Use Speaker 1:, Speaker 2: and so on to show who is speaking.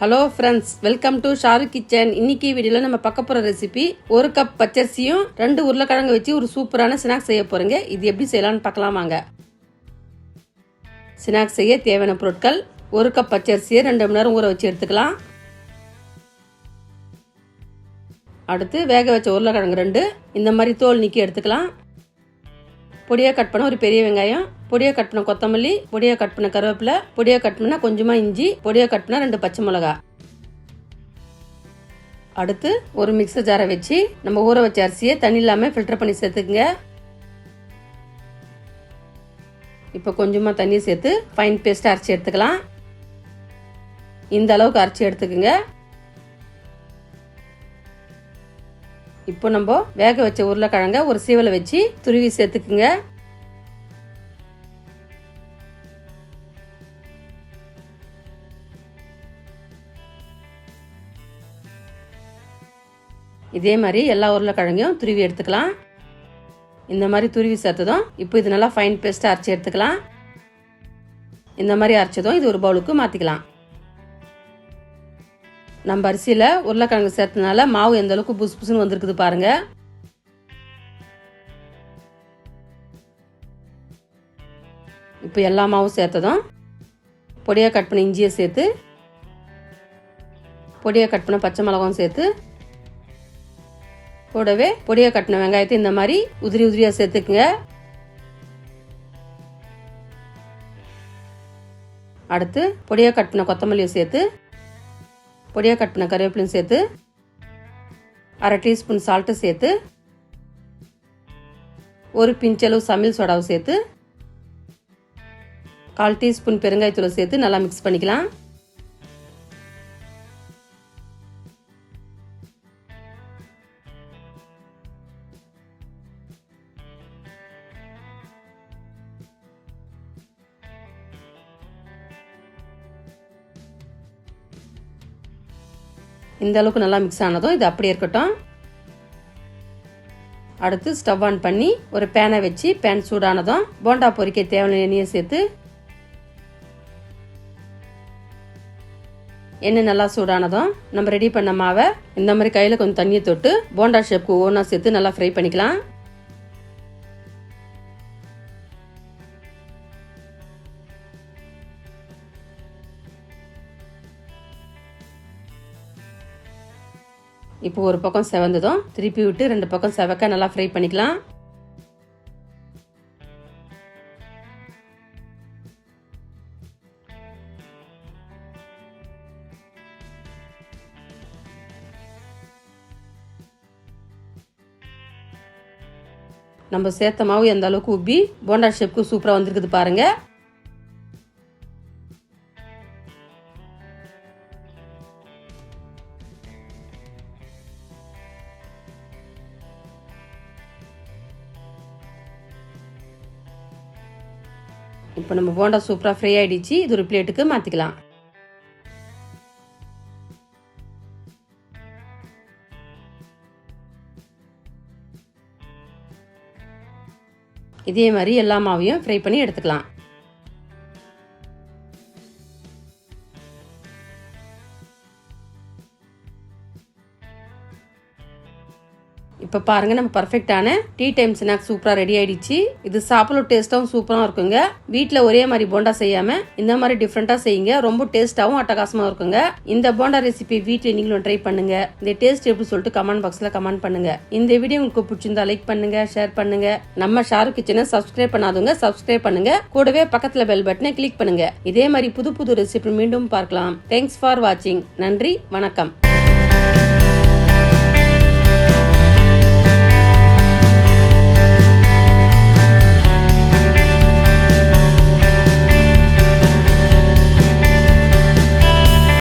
Speaker 1: Hello friends welcome to Shahrukh kitchen இன்னைக்கு வீடியோவில் நம்ம பார்க்க போகிற ரெசிபி ஒரு கப் பச்சரிசியும் ரெண்டு உருளைக்கிழங்கு வச்சு ஒரு சூப்பரான ஸ்நாக்ஸ் செய்ய போகிறேங்க இது எப்படி செய்யலாம்னு பார்க்கலாம் வாங்க. ஸ்நாக்ஸ் செய்ய தேவையான பொருட்கள் ஒரு கப் பச்சரிசியை ரெண்டு மணி நேரம் ஊற வச்சு எடுத்துக்கலாம். அடுத்து வேக வச்ச உருளைக்கிழங்கு ரெண்டு. இந்த மாதிரி தோல் நீக்கி எடுத்துக்கலாம். பொடியாக கட் பண்ண ஒரு பெரிய வெங்காயம். பொடியாக கட் பண்ண கொத்தமல்லி பொடியாக கட் பண்ண கருவேப்பிலை பொடியாக கட் பண்ண கொஞ்சமாக இஞ்சி பொடியாக கட் பண்ண ரெண்டு பச்சை மிளகா. அடுத்து ஒரு மிக்சர் ஜாரை வச்சு நம்ம ஊற வச்ச அரிசியை தண்ணி இல்லாமல் ஃபில்டர் பண்ணி சேர்த்துக்குங்க. இப்போ கொஞ்சமாக தண்ணி சேர்த்து ஃபைன் பேஸ்ட் அரைச்சி எடுத்துக்கலாம். இந்த அளவுக்கு அரைச்சி எடுத்துக்குங்க. இப்போ நம்ம வேக வச்ச உருளைக்கிழங்க ஒரு சீவலை வச்சு துருவி சேர்த்துக்குங்க. இதே மாதிரி எல்லா உருளைக்கிழங்கையும் துருவி எடுத்துக்கலாம். இந்த மாதிரி துருவி சேர்த்ததும் இப்போ இது நல்லா ஃபைன் பேஸ்ட்டாக அரைச்சி எடுத்துக்கலாம். இந்த மாதிரி அரைச்சதும் இது ஒரு பவுலுக்கு மாற்றிக்கலாம் நம்ம அரிசியில் உருளைக்கிழங்கு சேர்த்தனால மாவு எந்த அளவுக்கு புசு புசுன்னு வந்திருக்குது பாருங்க. இப்போ எல்லா மாவும் சேர்த்ததும் பொடியாக கட் பண்ண இஞ்சியை சேர்த்து பொடியாக கட் பண்ண பச்சை மிளகாவும் சேர்த்து கூடவே பொடியை கட்டின வெங்காயத்தை இந்த மாதிரி உதிரி உதிரியா சேர்த்துக்குங்க. அடுத்து பொடியாக கட் பண்ண கொத்தமல்லியும் சேர்த்து பொடியாக கட் பண்ண கருவேப்பிலையும் சேர்த்து அரை டீஸ்பூன் சால்ட்டு சேர்த்து ஒரு பிஞ்சளவு சமையல் சோடாவை சேர்த்து கால் டீஸ்பூன் பெருங்காயத்தூளை சேர்த்து நல்லா மிக்ஸ் பண்ணிக்கலாம். இந்த அளவுக்கு நல்லா மிக்ஸ் ஆனதும் இது அப்படியே இருக்கட்டும். அடுத்து ஸ்டவ் ஆன் பண்ணி ஒரு பேனை வச்சு பேன் சூடானதும் போண்டா பொறிக்க தேவையான எண்ணெயை சேர்த்து எண்ணெய் நல்லா சூடானதும் நம்ம ரெடி பண்ண மாவை இந்த மாதிரி கையில் கொஞ்சம் தண்ணியை தொட்டு போண்டா ஷேப்க்கு ஒவ்வொன்றா சேர்த்து நல்லா ஃப்ரை பண்ணிக்கலாம். இப்போ ஒரு பக்கம் செவந்ததும் திருப்பி விட்டு ரெண்டு பக்கம் செவக்க நல்லா ஃப்ரை பண்ணிக்கலாம். நம்ம சேர்த்த மாவு எந்த அளவுக்கு உப்பி போண்டா ஷேப்க்கு சூப்பராக வந்திருக்குது பாருங்கள் இப்போ நம்ம போண்டா சூப்பராக ஃப்ரை ஆகிடுச்சு இது ஒரு பிளேட்டுக்கு மாற்றிக்கலாம் இதே மாதிரி எல்லா மாவையும் ஃப்ரை பண்ணி எடுத்துக்கலாம். இப்போ பாருங்க நம்ம பர்ஃபெக்டான டீ டைம் ஸ்நாக்ஸ் சூப்பராக ரெடி ஆயிடுச்சு. இது சாப்பிட டேஸ்ட்டாகவும் சூப்பராக இருக்குங்க. வீட்டில் ஒரே மாதிரி போண்டா செய்யாமல் இந்த மாதிரி டிஃப்ரெண்ட்டாக செய்யுங்க. ரொம்ப டேஸ்ட்டாகவும் அட்டகாசமாக இருக்குங்க. இந்த போண்டா ரெசிபி வீட்டில் நீங்களும் ட்ரை பண்ணுங்க. இந்த டேஸ்ட் எப்படி சொல்லிட்டு கமெண்ட் பாக்ஸில் கமெண்ட் பண்ணுங்க. இந்த வீடியோ உங்களுக்கு பிடிச்சிருந்தா லைக் பண்ணுங்க ஷேர் பண்ணுங்க. நம்ம ஷாருக் கிச்சனை சப்ஸ்கிரைப் பண்ணாதவங்க சப்ஸ்கிரைப் பண்ணுங்க. கூடவே பக்கத்தில் பெல் பட்டனை கிளிக் பண்ணுங்க. இதே மாதிரி புது புது ரெசிபி மீண்டும் பார்க்கலாம். தேங்க்ஸ் ஃபார் வாட்சிங் நன்றி வணக்கம்.